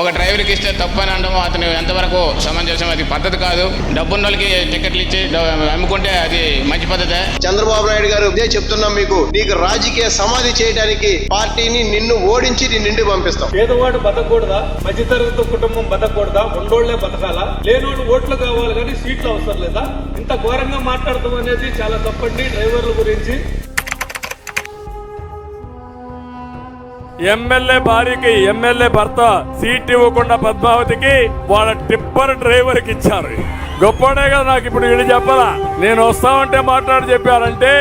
ఒక డ్రైవర్కి ఇస్తే తప్పు అని అనడం అతను ఎంతవరకు సమంజసం అది పద్ధతి కాదు. డబ్బున్న వాళ్ళకి టికెట్లు ఇచ్చి అమ్ముకుంటే అది మంచి పద్ధతే. చంద్రబాబు నాయుడు గారు ఇదే చెప్తున్నాం మీకు. నీకు రాజకీయ సమాధి చేయడానికి పార్టీని నిన్ను ఓడించి నీ నిండి పంపిస్తాం. పేదవాడు బతకూడదా? మధ్యతరగతి కుటుంబం బతకూడదా? ఉండోళ్ళే బతకాలా? లేనోడు ఓట్లు కావాలి కానీ సీట్లు అవసరం లేదా? ఇంత ఘోరంగా మాట్లాడతాం అనేది చాలా తప్పండి డ్రైవర్ల గురించి. ఎమ్మెల్యే భార్యకి ఎమ్మెల్యే భర్త సీట్ ఇవ్వకుండా పద్మావతికి వాళ్ళ టిప్పర్ డ్రైవర్కి ఇచ్చారు. గొప్పనే కదా నాకు ఇప్పుడు వీళ్ళు చెప్పాలా? నేను వస్తామంటే మాట్లాడి చెప్పారంటే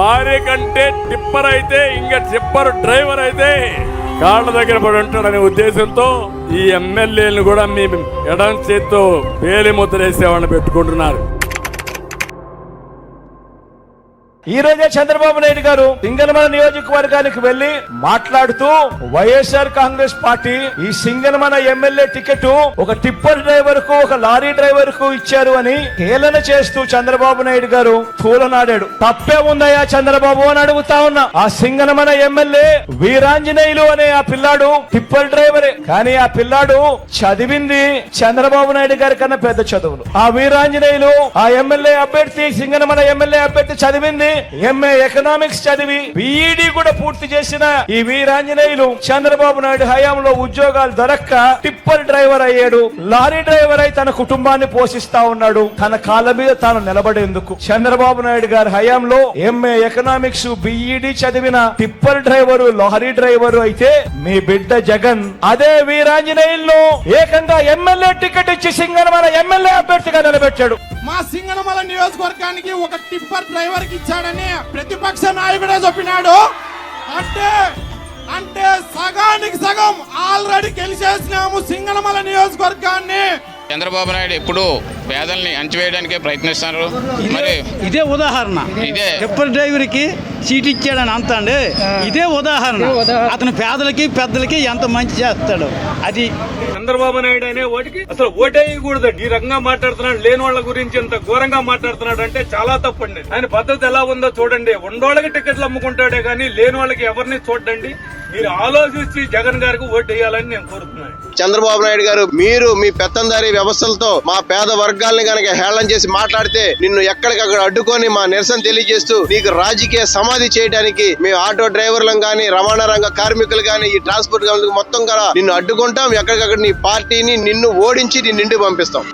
భార్య కంటే టిప్పర్ అయితే ఇంకా టిప్పర్ డ్రైవర్ అయితే కాళ్ళ దగ్గర పడి ఉంటాడనే ఉద్దేశంతో ఈ ఎమ్మెల్యేలను కూడా మీ ఎడం చేత్తో వేలి ముద్రేసేవాడిని పెట్టుకుంటున్నారు. ఈ రోజే చంద్రబాబు నాయుడు గారు సింగనమల నియోజకవర్గానికి వెళ్ళి మాట్లాడుతూ వైఎస్ఆర్ కాంగ్రెస్ పార్టీ ఈ సింగనమల ఎమ్మెల్యే టికెట్ ఒక టిప్పర్ డ్రైవర్కు ఒక లారీ డ్రైవర్కు ఇచ్చారు అని హేళన చేస్తూ చంద్రబాబు నాయుడు గారు తూలనాడాడు. తప్పే ఉందయా చంద్రబాబు అని అడుగుతా ఉన్నా. ఆ సింగనమల ఎమ్మెల్యే వీరాంజనేయులు అనే ఆ పిల్లాడు టిప్పర్ డ్రైవరే. కానీ ఆ పిల్లాడు చదివింది చంద్రబాబు నాయుడు గారి కన్నా పెద్ద చదువులు. ఆ వీరాంజనేయులు ఆ ఎమ్మెల్యే అభ్యర్థి సింగనమల ఎమ్మెల్యే అభ్యర్థి చదివింది ఎంఏ ఎకనామిక్స్ చదివి బిఈడి కూడా పూర్తి చేసిన ఈ వీరాంజనేయులు చంద్రబాబు నాయుడు హయాంలో ఉద్యోగాలు దొరక్క టిప్పర్ డ్రైవర్ అయ్యాడు. లారీ డ్రైవర్ అయి తన కుటుంబాన్ని పోషిస్తా ఉన్నాడు. తన కాళ్ళ మీద తాను నిలబడేందుకు. చంద్రబాబు నాయుడు గారి హయాంలో ఎంఏ ఎకనామిక్స్ బిఈడి చదివిన టిప్పర్ డ్రైవరు లారీ డ్రైవరు అయితే మీ బిడ్డ జగన్. అదే వీరాంజనేయులను ఏకంగా ఎమ్మెల్యే టికెట్ ఇచ్చి సింగనమల ఎమ్మెల్యే అభ్యర్థిగా నిలబెట్టాడు. మా సింగనమల నియోజకవర్గానికి ఒక టిప్పర్ డ్రైవర్కి ఇచ్చాడని ప్రతిపక్ష నాయకుడే చెప్పినాడు. అంటే అంటే సగానికి సగం ఆల్రెడీ గెలిచేసినాము సింగనమల నియోజకవర్గాన్ని. చంద్రబాబు నాయుడు ఎప్పుడు పేదల్ని అంచివేయడానికే ప్రయత్నిస్తున్నారు. మరి ఇదే ఉదాహరణ. ఇదే. టెప్పర్ డ్రైవర్కి సీట్ ఇచ్చాడని అంత అండి ఇదే ఉదాహరణ. అతను పేదలకి పెద్దలకి ఎంత మంచి చేస్తాడు? అది చంద్రబాబు నాయుడు అనే ఓటికి అసలు ఓటేయకూడదండి ఈ రకంగా మాట్లాడుతున్నాడు లేని వాళ్ళ గురించి ఇంత ఘోరంగా మాట్లాడుతున్నాడు అంటే చాలా తప్పండి. ఆయన పద్ధతి ఎలా ఉందో చూడండి. ఉండోళ్ళకి టికెట్లు అమ్ముకుంటాడే కానీ లేని వాళ్ళకి ఎవరిని చూడండి మీరు ఆలోచించి జగన్ గారికి ఓటు వేయాలని నేను కోరుతున్నాను. చంద్రబాబు నాయుడు గారు మీరు మీ పెత్తందారి వ్యవస్థలతో మా పేద వర్గాల్ని గనక హేళన చేసి మాట్లాడితే నిన్ను ఎక్కడికక్కడ అడ్డుకొని మా నిరసన తెలియజేస్తూ నీకు రాజకీయ సమాధి చేయడానికి మీ ఆటో డ్రైవర్లను గాని రవాణా రంగ కార్మికులు గాని ఈ ట్రాన్స్పోర్ట్ మొత్తం కూడా నిన్ను అడ్డుకుంటాం. ఎక్కడికక్కడ నీ పార్టీని నిన్ను ఓడించి నీ నిండి పంపిస్తాం.